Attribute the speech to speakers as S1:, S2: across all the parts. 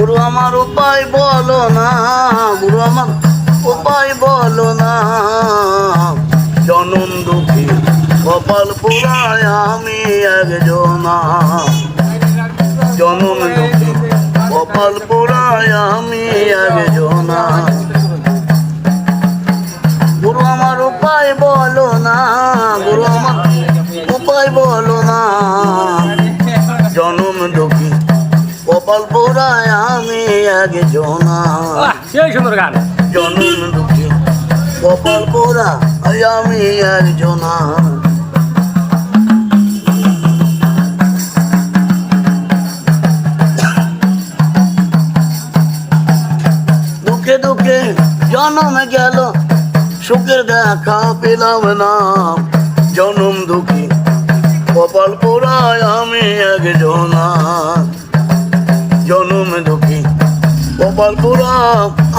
S1: গুরু আমার উপায় বলো না, গুরু আমার উপায় বলো না। জনম দুঃখী কপাল পুরায় আমি একজনা। জনম দুঃখী কপাল পুরায় আমি একজনা। গুরু আমার উপায় বলো না, গুরু আমার উপায় বলো না। জনম দুঃখী কপাল পোড়ায় আমি একজনা
S2: বাহ, সেই সুন্দর গান।
S1: জনম দুঃখী কপাল পোড়া আমি একজনা দুঃখে দুঃখে জনম গেল সুখের দেখা পেলাম না। জনম দুঃখী কপাল পোড়ায় আমি একজনা জনম দুঃখী। কপাল পোড়া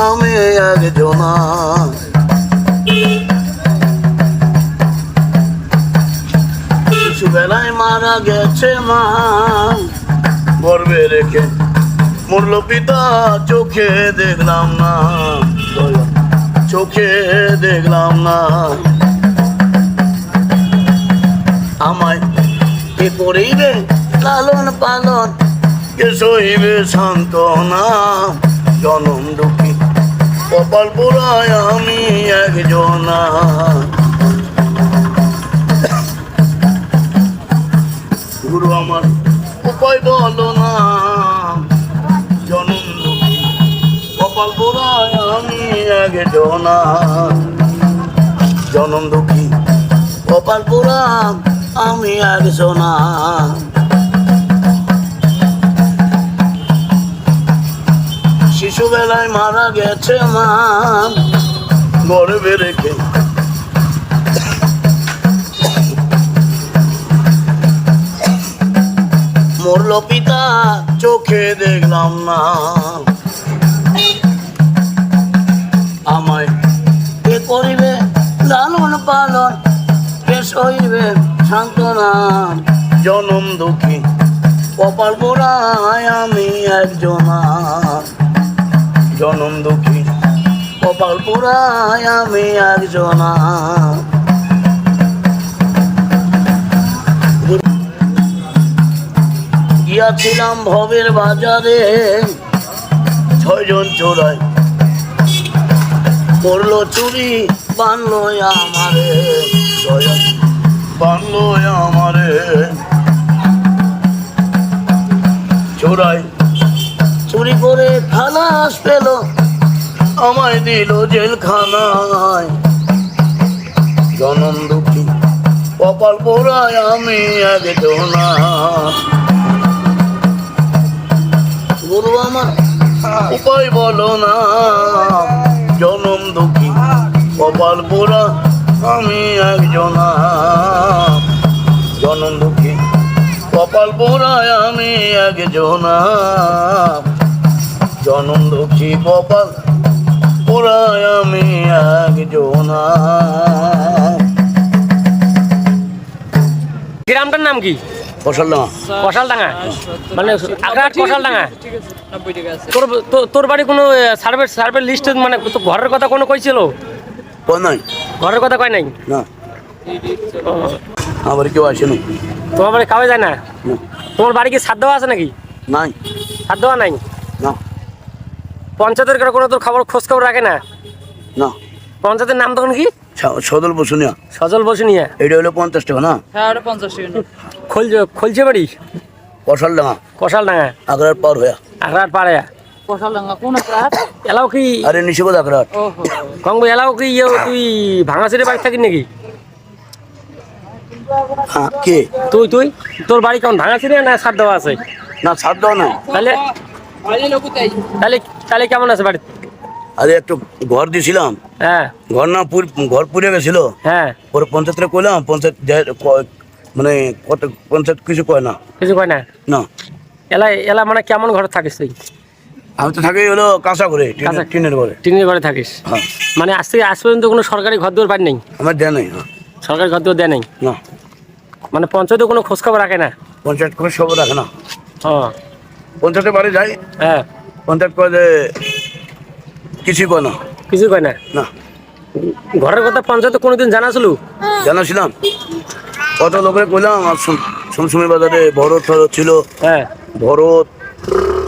S1: আমি একজনা। শিশুবেলায় মারা গেছে মা, গর্বে রেখে মূল্য পিতা, চোখে দেখলাম না। চোখে দেখলাম না। আমায় কে করিবে লালন পালন কে সইবে সান্ত্বনা। জনম দুঃখী। কপাল পোড়ায় আমি একজনা গুরু আমার, উপায় বলো না। জনম দুঃখী। কপাল পোড়ায় আমি একজনা জনম দুঃখী। কপাল পোড়া আমি একজনা শিশুবেলায় মারা গেছে মা। গর্বে রেখে। মরল পিতা চোখে দেখলাম না। আমায় কে করিবে লালন পালন কে সইবে সান্ত্বনা। জনম দুঃখী কপাল পোড়ায় আমি একজনা। জনম দুঃখী কপাল পোড়ায় আমি একজনা। গিয়াছিলাম ভবের বাজারে ছয়জন চোরাই। করল চুরি, বানলো আমারে বানলো আমারে। চোরাই চুরি করে খালাস পেল আমায় দিল জেলখানায়। জনম দুঃখী, কপাল পোড়ায় আমি একজনা গুরু আমার, উপায় বলো না। জনম দুঃখী, কপাল পোড়া আমি একজনা জনম দুঃখী, কপাল পোড়ায় আমি একজনা জনম দুঃখী কপাল পোড়ায় আমি একজনা
S2: গ্রামটার নাম কি?
S1: ফসল
S2: কষালডাঙ্গা মানে আগ্রাট কষালডাঙ্গা তোর তোর বাড়ি কোনো সার্ভে সার্ভে লিস্ট মানে তো ঘরের কথা কোনো কইছিল?
S1: নাই?
S2: ঘরের কথা কয় নাই?
S1: না। আমার কেউ আসেনি।
S2: তোমার বাড়ি খাওয়া যায় না?
S1: না।
S2: তোমার বাড়ি কি সাদ দেওয়া আছে নাকি?
S1: নাই।
S2: সাদ দেওয়া নাই?
S1: না।
S2: পঞ্চায়েতের কারও কোনো তোর খবর খোঁজ খবর রাখে না?
S1: না।
S2: পঞ্চায়েতের নাম তখন কি?
S1: স- সদল বসুনিয়া।
S2: সজল বসুনিয়া।
S1: এটা হলো পঞ্চাশ টাকা না?
S3: হ্যাঁ ওটা পঞ্চাশ টাকা। নোট।
S2: খোল খোলছে বাড়ি?
S1: ফসল ডাঙা
S2: কষালডাঙ্গা।
S1: আগ্রার পার হইয়া।
S2: আগ্রাট পাড়ে
S3: কষালডাঙ্গা কোন একটা
S2: এলাও কি
S1: আরে নিশিবদ আগ্রার।
S3: ওহো।
S2: কঙ্গো এলাও কি ইয়ে তুই বাড়ি থাকিস নাকি?
S1: হ্যাঁ কে?
S2: তুই তুই? তোর বাড়ি কেমন না দেওয়া আছে?
S1: না ছাদ দাও নাই।
S2: তাহলে তাহলে তাহলে কেমন আছে বাড়ি
S1: আরে একটু ঘর দিছিলাম।
S2: হ্যাঁ।
S1: ঘর না পুর ঘর পুড়ে গেছিল।
S2: হ্যাঁ।
S1: পরে পঞ্চায়েতরে কইলাম পঞ্চায়েত মানে কত পঞ্চায়েত কিছু কয় না।
S2: কিছু কয় না?
S1: না।
S2: এলা এলা মানে কেমন ঘরে থাকিস তুই?
S1: আমি তো থাকি হলো কাঁচা ঘরে টিনের- ঘরে।
S2: টিনের ঘরে থাকিস?
S1: হ্যাঁ।
S2: মানে আজ থেকে আজ পর্যন্ত কোনো সরকারি ঘর দুয়ার বাড়ি নেই?
S1: আমার দেয় নাই হ্যাঁ।
S2: সরকারি ঘর দুয়ার দেয় নেই?
S1: না।
S2: মানে পঞ্চায়েতে কোনো খোঁজ খবর রাখে না?
S1: পঞ্চায়েত করে সব রাখে না।
S2: হ্যাঁ
S1: পঞ্চায়েতের বাড়ি যাই।
S2: হ্যাঁ।
S1: পঞ্চায়েত করে যে কিছুই কয় না।
S2: কিছু কয় না?
S1: না।
S2: ঘরের কথা পঞ্চায়েত কোনোদিন জানাছিল?
S1: জানাছিলাম। কত লোকের কইলাম আর শুনসুমি বাজারে ভরত টরত ছিল।
S2: হ্যাঁ।
S1: ভরত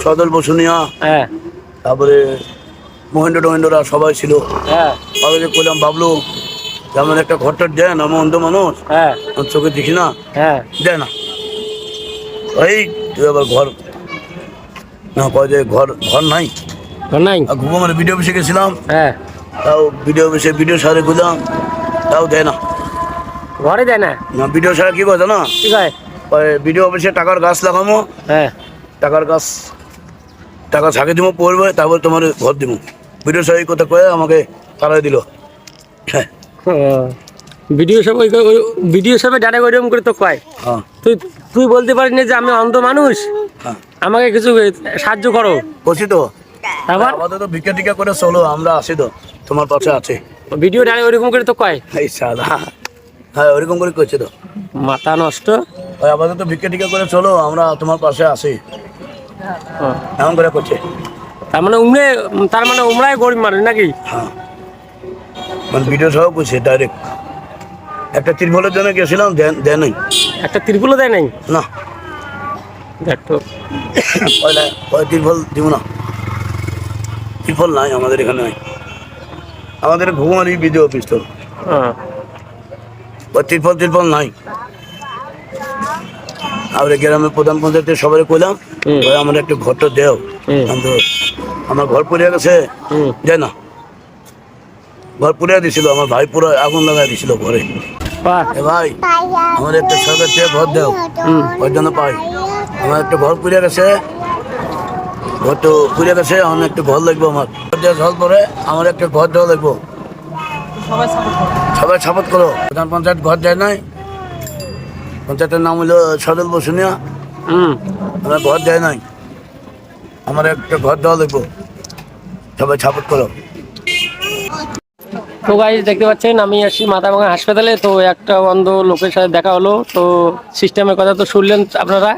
S1: সদল বসুনিয়া
S2: হ্যাঁ।
S1: তারপরে মহেন্দ্র টহেন্দ্ররা সবাই ছিল।
S2: হ্যাঁ।
S1: তাদেরকে কইলাম বাবলু যেমন একটা ঘরটার দেন আমি অন্ধ মানুষ।
S2: হ্যাঁ।
S1: আমার চোখে দেখি না?
S2: হ্যাঁ।
S1: দেয় না। এই তুই আবার ঘর না কয় যে ঘর ঘর নাই?
S2: ঘর নাই?
S1: আর ঘুমো মানে ভিডিও অফিসে গেছিলাম।
S2: হ্যাঁ।
S1: তাও ভিডিও অফিসে ভিডিও সারে খুঁজলাম তাও দেয় না।
S2: ঘরে দেয় না?
S1: না ভিডিও সারা কি কথা না
S2: কি কয়
S1: ভিডিও অফিসে টাকার গাছ লাগামো
S2: হ্যাঁ।
S1: টাকার গাছ টাকা ঝাঁকে দিব পড়বে তারপর তোমার ঘর দিব ভিডিও সাহেব কথা কয়ে আমাকে তারাই দিল। হ্যাঁ।
S2: ভিডিও সব ওই ভিডিও সবে ডাইরেক্ট ওইরকম করে তো কয়।
S1: হ্যাঁ।
S2: তুই তুই বলতে পারিস না যে আমি অন্ধ মানুষ? আমাকে কিছু সাহায্য করো।
S1: বলছি তো।
S2: তারপর?
S1: আমাদের তো ভিক্ষা টিকা করে চলো আমরা তো। তোমার পাশে আছে।
S2: ভিডিও ওইরকম করে তো কয়?
S1: এই সাদা হ্যাঁ ওরকম করে করছে তো।
S2: মাথা নষ্ট।
S1: ওই ভিক্ষা টিকা করে চলো আমরা তোমার পাশে এমন করে করছে।
S2: তার মানে উমরে তার মানে উমরাই গরিব মানুষ নাকি?
S1: হ্যাঁ। মানে ভিডিও সহ করছে ডাইরেক্ট একটা তিরফলের জন্য গেছিলাম দেন দেয় নাই।
S2: একটা ত্রিপুলও দেয় নাই?
S1: না।
S2: দেখ
S1: পয়লা তিরফল দিব না। তিরফল নাই আমাদের এখানে নাই। আমাদের ঘুমারি বিডিও অফিস তো
S2: হ্যাঁ।
S1: তিরফল তিরফল নাই। আমরা গ্রামের প্রধান পঞ্চায়েতে সবাই কইলাম। আমার একটু ঘরটা দেও।
S2: হুম।
S1: আমি তো আমার ঘর পুড়িয়ে গেছে। যাই না। ঘর পুড়িয়ে দিছিল আমার ভাই পুরো আগুন লাগাই দিছিল ঘরে। ভাই আমার একটা সরকার চেয়ে ঘর দেও। ওই জন্য পাই। আমার একটা ঘর পুড়িয়ে গেছে। ঘর তো পুড়িয়ে গেছে আমার একটা ঘর লাগবে আমার। ঘর দেওয়া জল পরে আমার একটা ঘর দেওয়া লাগবো।
S3: সবাই সাপোর্ট করে।
S1: সবাই সাপোর্ট করো। প্রধান পঞ্চায়েত ঘর দেয় নাই। পঞ্চায়েতের নাম হলো সদল বসুনিয়া।
S2: হুম।
S1: আমার ঘর দেয় নাই। আমার একটা ঘর দেওয়া লাগবো। সবাই সাপোর্ট করো।
S2: তো গাইজ দেখতে পাচ্ছেন আমি আসছি মাথাভাঙা হাসপাতালে। তো একটা অন্ধ লোকের সাথে দেখা হলো। তো সিস্টেমের কথা তো শুনলেন আপনারা।